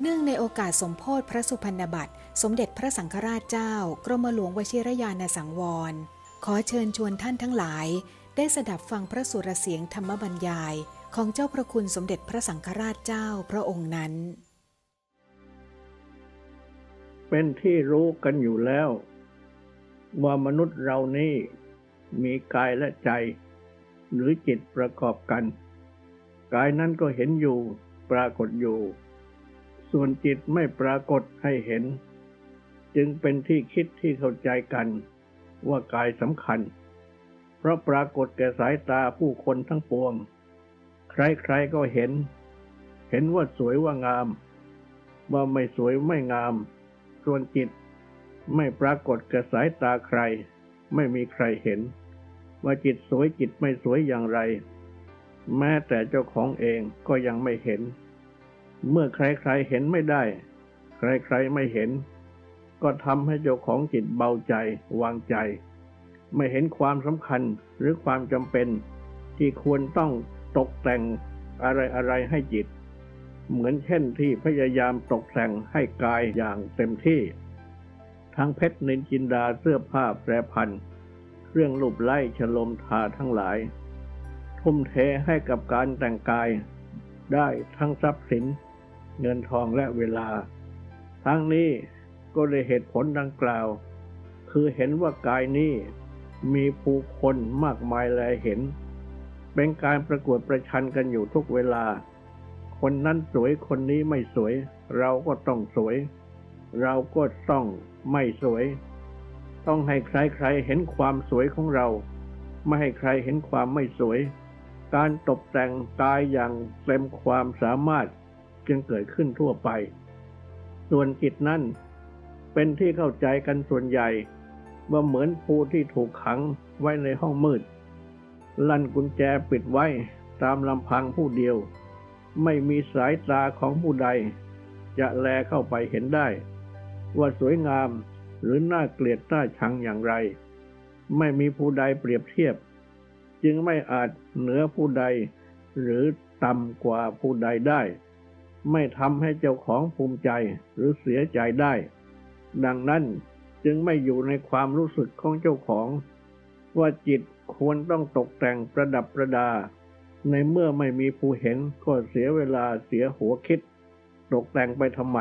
เนื่องในโอกาสสมโพธิพระสุพรรณบัตร สมเด็จพระสังฆราชเจ้า กรมหลวงวชิรยานสังวร ขอเชิญชวนท่านทั้งหลาย ได้สดับฟังพระสุรเสียงธรรมบรรยาย ของเจ้าพระคุณสมเด็จพระสังฆราชเจ้าพระองค์นั้น เป็นที่รู้กันอยู่แล้ว ว่ามนุษย์เรานี่มีกายและใจ หรือจิตประกอบกัน กายนั้นก็เห็นอยู่ปรากฏอยู่ ส่วนจิตไม่ปรากฏให้เห็น จึงเป็นที่คิดที่เข้าใจกัน ว่ากายสำคัญ เพราะปรากฏแก่สายตาผู้คนทั้งปวง ใครๆก็เห็น เห็นว่าสวยว่างาม ว่าไม่สวยไม่งาม ส่วนจิตไม่ปรากฏแก่สายตาใคร ไม่มีใครเห็น ว่าจิตสวยจิตไม่สวยอย่างไร แม้แต่เจ้าของเองก็ยังไม่เห็น เมื่อใครๆเห็นไม่ได้ ใครๆไม่เห็น ก็ทำให้เจ้าของจิตเบาใจวางใจ ไม่เห็นความสำคัญหรือความจำเป็น ที่ควรต้องตกแต่งอะไรๆให้จิต เหมือนเช่นที่พยายามตกแต่งให้กายอย่างเต็มที่ ทั้งเพชรนินจินดาเสื้อผ้าแปรพันเครื่องรูปไล่ฉลมทาทั้งหลาย ทุ่มเทให้กับการแต่งกายได้ทั้งทรัพย์สิน เงินทองและเวลา ทั้งนี้ก็ได้เหตุผลดังกล่าว คือเห็นว่ากายนี้มีผู้คนมากมายแลเห็น เป็นการประกวดประชันกันอยู่ทุกเวลา คนนั้นสวยคนนี้ไม่สวย เราก็ต้องสวย เราก็ต้องไม่สวย ต้องให้ใครๆเห็นความสวยของเรา ไม่ให้ใครเห็นความไม่สวย การตกแต่งกายอย่างเต็มความสามารถ จึงเกิดขึ้นทั่วไป ส่วนจิตนั้นเป็นที่เข้าใจกันส่วนใหญ่ ว่าเหมือนผู้ที่ถูกขังไว้ในห้องมืด ลั่นกุญแจปิดไว้ตามลำพังผู้เดียว ไม่มีสายตาของผู้ใด จะแลเข้าไปเห็นได้ ว่าสวยงามหรือน่าเกลียดน่าชังอย่างไร ไม่มีผู้ใดเปรียบเทียบ จึงไม่อาจเหนือผู้ใด หรือต่ำกว่าผู้ใดได้ ไม่ทำให้เจ้าของภูมิใจหรือเสียใจได้ ดังนั้นจึงไม่อยู่ในความรู้สึกของเจ้าของ ว่าจิตควรต้องตกแต่งประดับประดา ในเมื่อไม่มีผู้เห็นก็เสียเวลาเสียหัวคิด ตกแต่งไปทำไม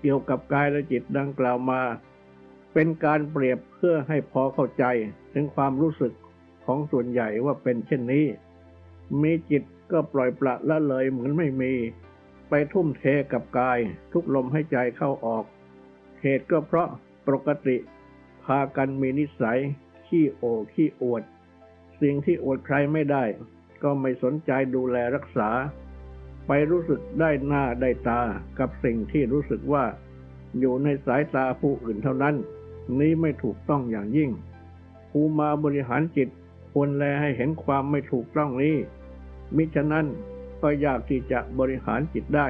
เกี่ยวกับกายและจิตดังกล่าวมา เป็นการเปรียบเพื่อให้พอเข้าใจถึงความรู้สึกของส่วนใหญ่ว่าเป็นเช่นนี้ มีจิตก็ปล่อยปละละเลยเหมือนไม่มี ไปทุ่มเทกับกายทุกลมให้ใจเข้าออก เหตุก็เพราะปกติ พากันมีนิสัย ขี้โอขี้อวด สิ่งที่อวดใครไม่ได้ ก็ไม่สนใจดูแลรักษา ไปรู้สึกได้หน้าได้ตากับสิ่งที่รู้สึกว่า อยู่ในสายตาผู้อื่นเท่านั้น นี้ไม่ถูกต้องอย่างยิ่งผู้มาบริหารจิตควรแลให้เห็นความไม่ถูกต้องนี้มิฉะนั้น ก็ยากที่จะบริหารจิตได้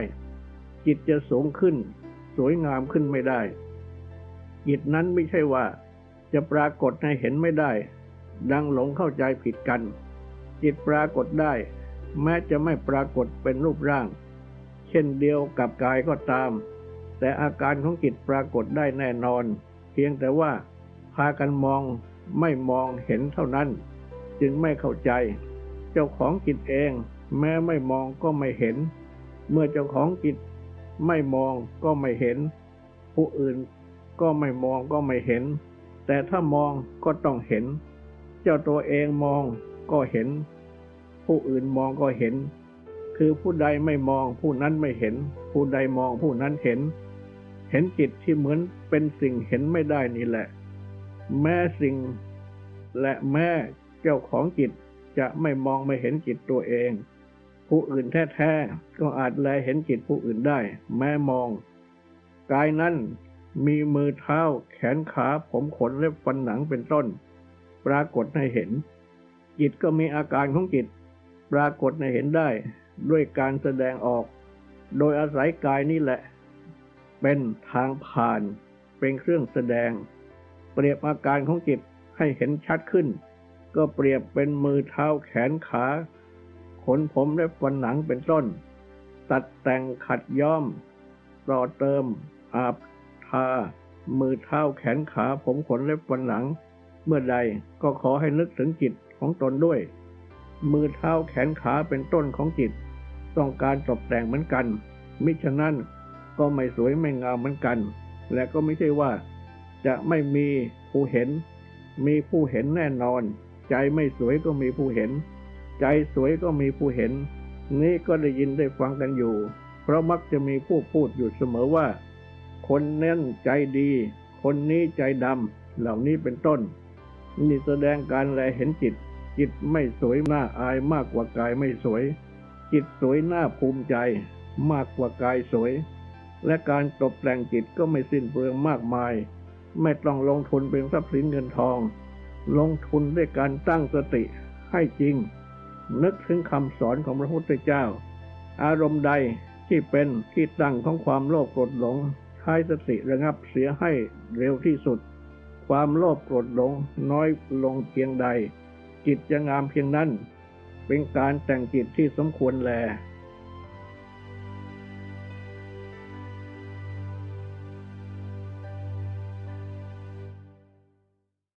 จิตจะสูงขึ้น สวยงามขึ้นไม่ได้ จิตนั้นไม่ใช่ว่า จะปรากฏให้เห็นไม่ได้ ดังหลงเข้าใจผิดกัน จิตปรากฏได้ แม้จะไม่ปรากฏเป็นรูปร่าง เช่นเดียวกับกายก็ตาม แต่อาการของจิตปรากฏได้แน่นอน เพียงแต่ว่า พากันมองไม่มองเห็นเท่านั้น จึงไม่เข้าใจ เจ้าของจิตเอง แม้ไม่มองก็ไม่เห็น เมื่อเจ้าของจิตไม่มองก็ไม่เห็น ผู้อื่นก็ไม่มองก็ไม่เห็น แต่ถ้ามองก็ต้องเห็น เจ้าตัวเองมองก็เห็น ผู้อื่นมองก็เห็น คือผู้ใดไม่มองผู้นั้นไม่เห็น ผู้ใดมองผู้นั้นเห็น เห็นจิตที่เหมือนเป็นสิ่งเห็นไม่ได้นี่แหละ แม้สิ่ง และแม้เจ้าของจิตจะไม่มองไม่เห็นจิตตัวเอง ผู้อื่นแท้ๆ ก็อาจแลเห็นจิตผู้อื่นได้ แม้มอง กายนั้นมีมือเท้า แขนขาผมขนเล็บฟันหนังเป็นต้น ปรากฏให้เห็น จิตก็มีอาการของจิต ปรากฏให้เห็นได้ ด้วยการแสดงออก โดยอาศัยกายนี่แหละ เป็นทางผ่าน เป็นเครื่องแสดง เปรียบอาการของจิตให้เห็นชัดขึ้น ก็เปรียบเป็นมือเท้าแขนขา ขนผมและฟันหนังเป็นต้น ตัดแต่งขัดย้อม ต่อเติม อาบ ทา มือเท้าแขนขาผมขนเล็บฟันหนัง เมื่อใดก็ขอให้นึกถึงจิตของตนด้วย มือเท้าแขนขาเป็นต้นของจิต ต้องการตกแต่งเหมือนกัน มิฉะนั้นก็ไม่สวยไม่งามเหมือนกัน และก็ไม่ใช่ว่า จะไม่มีผู้เห็น มีผู้เห็นแน่นอน ใจไม่สวยก็มีผู้เห็น ใจสวยก็มีผู้เห็น นี่ก็ได้ยินได้ฟังกันอยู่ เพราะมักจะมีผู้พูดอยู่เสมอว่า คนนั้นใจดี คนนี้ใจดำเหล่านี้เป็นต้น นี่แสดงการแลเห็นจิต จิตไม่สวยหน่าอายมากกว่ากายไม่สวย จิตสวยหน่าภูมิใจ มากกว่ากายสวย และการตกแต่งจิตก็ไม่สิ้นเปลืองมากมาย ไม่ต้องลงทุนเป็นทรัพย์สินเงินทอง ลงทุนด้วยการตั้งสติให้จริง นึกถึงคำสอนของพระพุทธเจ้า อารมณ์ใดที่เป็นที่ตั้งของความโลภโกรธหลงใช้สติระงับเสียให้เร็วที่สุด ความโลภโกรธหลงน้อยลงเพียงใด จิตจะงามเพียงนั้น เป็นการแต่งจิตที่สมควรแล